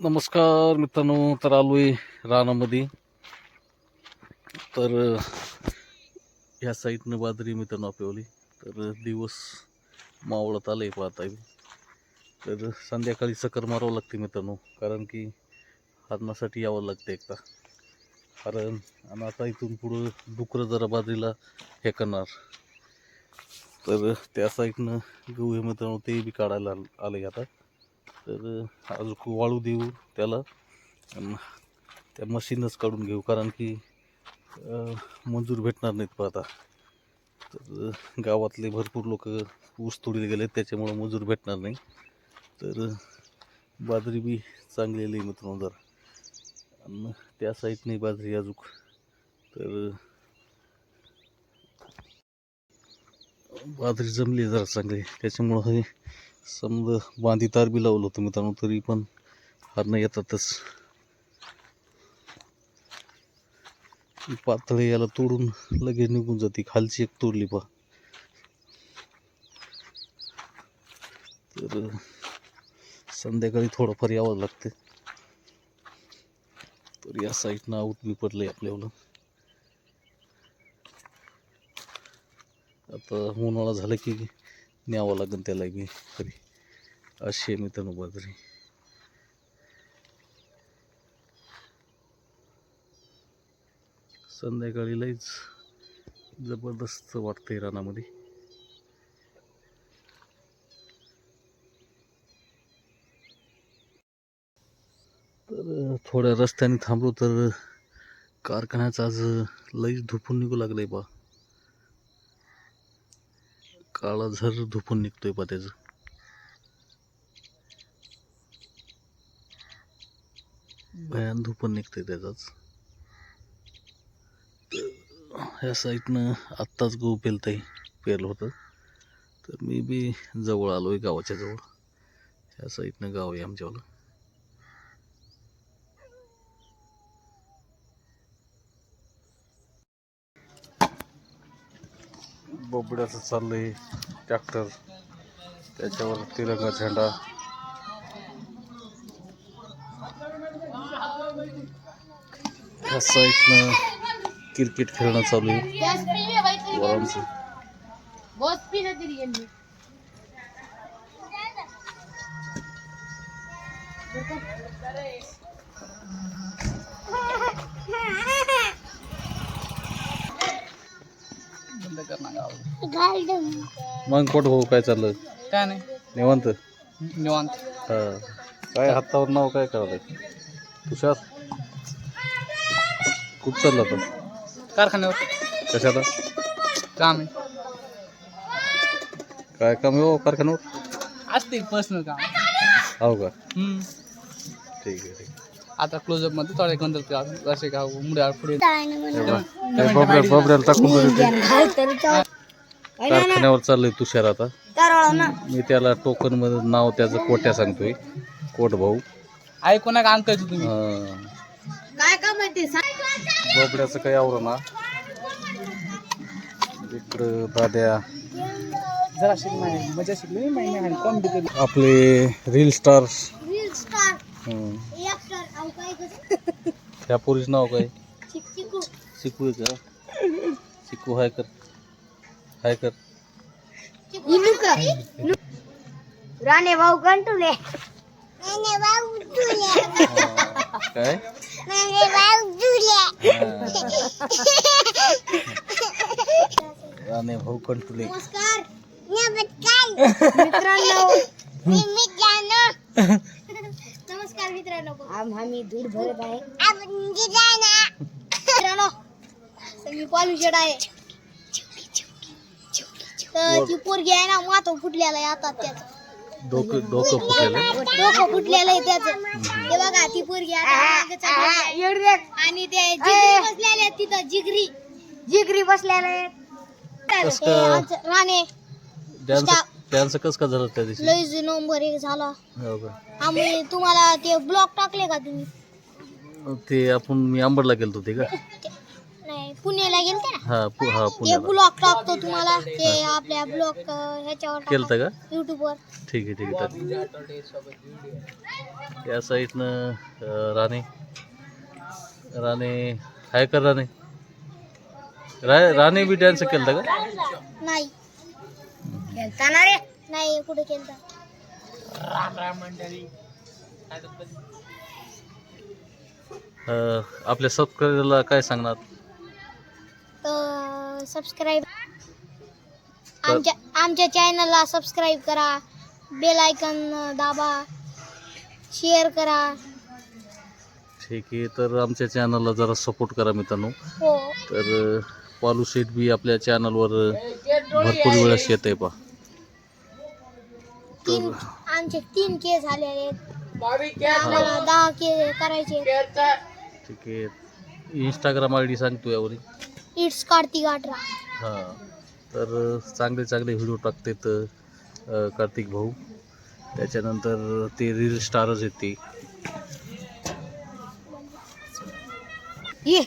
नमस्कार मित्रांनो तर आलोय रानामध्ये. तर ह्या साईडनं बाजरी मित्रांनो आपल्यावली. तर दिवस मावळत आलंय पाहता येईल. तर संध्याकाळी चक्कर मारावं लागते मित्रांनो कारण की हरणासाठी यावं लागतं एकदा. कारण आणि आता इथून पुढं डुकरं जरा बाजरीला हे करणार. तर त्या साईडनं गहू हे मित्रांनो ते बी काढायला आले आता. तर अजूक वाळू देऊ त्याला. त्या मशीनच काढून घेऊ कारण की मंजूर मजूर भेटणार नाहीत पाहता तर गावातले भरपूर लोक ऊस तोडीला गेले त्याच्यामुळं मजूर भेटणार नाही. तर बाजरी बी चांगलेली आहे मित्रांनो जर. आणि त्या साईडने बाजरी अजूक. तर बाजरी जमली आहे जरा चांगली. त्याच्यामुळं हे समजा बांधी तार बी लावलं होतं मित्रांनो तरी पण हरणं येतातच. पातळी याला तोडून लगेच निघून जाते खालची एक तोडली पा तर संध्याकाळी थोडंफार यावं लागते. तर या साईडनं आऊट बी पडलंय आपल्याला आता उन्हाळा झाला की न्यावं लागेल त्याला मी तरी. अशी आहे मित्रांनो बाजरी. संध्याकाळी लईच जबरदस्त वाटतंय रानामध्ये. तर थोड्या रस्त्याने थांबलो तर कारखान्याचं आज लईच धुपून निघू लागलंय बा. काळा झर धुपून निघतोय पत्याचं. त्याचं भयान धुपून निघतंय त्याचाच. तर ह्या साईडनं आत्ताच गहू पेलतंय पेरलं होतं. तर मी बी जवळ आलो आहे गावाच्या जवळ. ह्या साईडनं गाव आहे आमच्यावालं. बोबड्याचं चाललंय ट्रॅक्टर त्याच्यावर तिरंगा झेंडा. ह्या साईडनं क्रिकेट खेळणं चालू आहे. वरांचं. में मग कोट भाऊ काय चाललं? काय नाही. निवांत? निवांत. हा. काय हातावर नाव काय करायला तुषार? कुठं चाललं आता कारखान्यावर. कशाला? काम आहे. काय काम आहे हो कारखान्यावर? असते पर्सनल काम. हो का? हम्म. ठीक आहे ठीक आता क्लोजअपमध्ये थोडे गंधल का असे का मुंड्या पुढे आहे बबड्या बबड्याला टाकून देते कारखान्यावर चाललंय तुषार आता. मी त्याला टोकनमध्ये नाव त्याचं कोट्या सांगतोय. कोट भाऊ. ऐकू नका अंक येतो तुम्ही. काय काम आहे ते? बबड्याचं काही आवडं ना. इकडं दाद्या जरा शिकणार मजा शिकली महिने कॉम बी आपले रील स्टार त्या पोरीचं नाव काय? चिक चिकू. चिकू आहे का? चिकू हाय कर. हाय कर. राणे भाऊ कंटुले राणे भाऊ. काय? राणे कंटुले मित्रांनो मी मित्रांनो नमस्कार मित्रांनो आम आम्ही दूध भरत आहे. मित्रांनो मी पॉल्युशन आहे. तर ती पोरगी आहे ना मातो फुटलेला आहे आता त्याचं. डोकं डोकं फुटलेलं डोकं फुटलेलं आहे त्याचं. ते बघा ती पोरगी आता मागं चालली आहे. आणि ते जिगरी बसलेले आहेत तिथं जिगरी. जिगरी बसलेले. कसं राणे डान्स डान्स कसं का झालं त्या दिवशी? लईच नंबर एक झाला. हो का? आम्ही तुम्हाला ते ब्लॉक टाकले का तुम्ही? ते आपण मी गेलतो ते का? नाही पुण्याला गेलते ना? हा पु हा ते पुण्याला. ब्लॉग टाकतो तुम्हाला. ते आपल्या ब्लॉग ह्याच्यावर का? युट्यूबवर ठीक आहे ठीक आहे या साईडनं अं, राणे. राणे हाय कर राणे. रा राणे बी डान्स का? नाही. केलता ना रे? नाही कुठे केलता अं, आपल्या सबस्क्रायबरला काय सांगणार? सबस्क्राईब आमच्या आमच्या चॅनलला सबस्क्राईब करा. बेल आयकन दाबा. शेअर करा. ठीक आहे तर आमच्या चॅनलला जरा सपोर्ट करा मित्रांनो. हो. तर अं, पालू शेठ बी आपल्या चॅनलवर भरपूर वेळेस येत आहे पा तीन आमचे तीन केस झालेले आहेत. आम्हाला दहा के करायचे ठीक आहे. इंस्टाग्राम आय डी सांगतो यावरी. इट्स कार्तिक अठरा हां. तर चांगले चांगले व्हिडिओ टाकतात अ, कार्तिक भाऊ. त्याच्यानंतर ते रील स्टारच आहेत ते. ये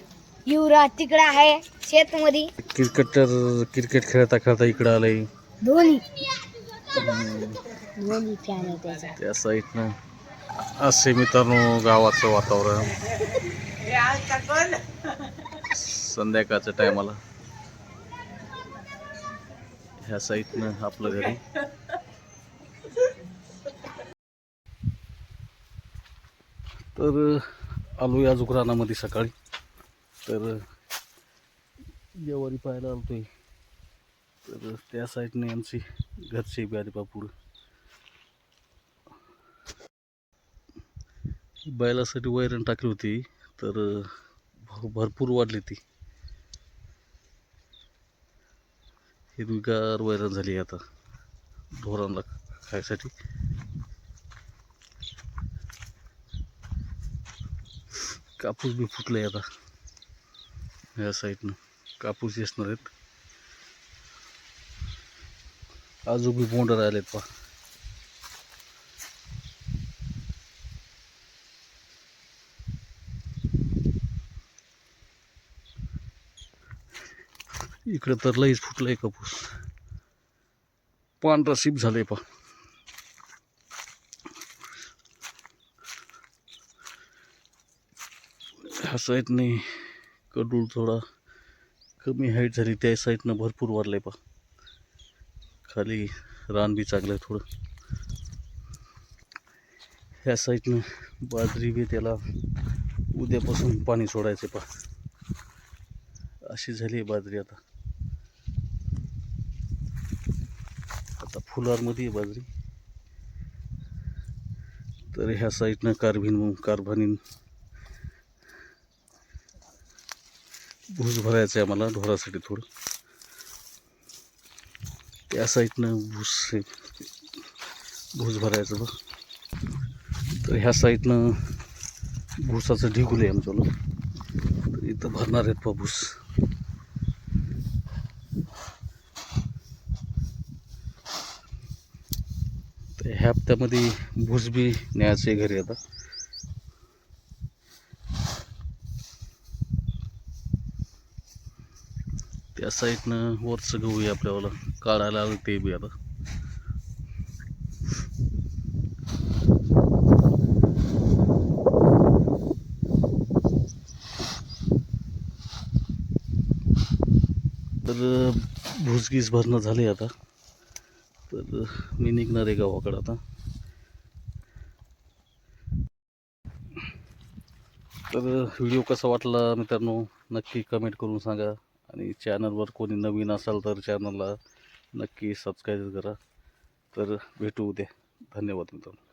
युवराज तिकडे आहे शेतमध्ये. क्रिकेटर क्रिकेट खेळता खेळता इकडं आलंय. धोनी. त्याचा. त्या साईडनं असे मित्रांनो गावाचं वातावरण. संध्याकाळच्या टायमाला. ह्या साईडनं आपलं घरी. तर आलो या रानामध्ये सकाळी. तर जेवारी पाहायला आलतोय. तर त्या साईडने आमची घरची बी आली पुढं. बैलासाठी वैरण टाकली होती तर भ- भरपूर वाढली ती. हिरवीगार वैरण झाली आता ढोरांना खायसाठी. कापूस बी फुटलाय आता या साईडनं. कापूस येसणार आहेत. अजून बी बोंड राहिलेत पहा. इकडे तर लईच फुटलंय कापूस. पांढरा शिप झालंय पा ह्या साईडने कडूळ थोडा कमी हाईट झाली त्या साईडनं भरपूर वाढलंय पा खाली रान बी चांगलं आहे थोडं. ह्या साईडनं बाजरी बी त्याला उद्यापासून पाणी सोडायचं पा अशी झाली आहे बाजरी आता. आता आहे बाजरी. तर ह्या साईडनं कार्बिन कार्बानीन भूस भरायचं आहे आम्हाला ढोरासाठी थोडं. त्या साईडनं भूस हे भूस भरायचं बघ. तर ह्या साईडनं भुसाचं ढिगुल आहे आमच्याला तर इथं भरणार आहेत पा भूस तर ह्या हप्त्यामध्ये भुजबी न्यायचे घरी आता. त्या साईडनं वरचं गहू आहे आपल्याला काढायला आलं ते बी आता. तर भुसगीस भरणं झाली आता. तर मी निघणार आहे गावाकडं आता. तर व्हिडिओ कसा वाटला मित्रांनो? नक्की कमेंट करून सांगा. आणि चॅनलवर कोणी नवीन असाल तर चॅनलला नक्की सबस्क्राईब करा. तर भेटू उद्या. धन्यवाद मित्रांनो.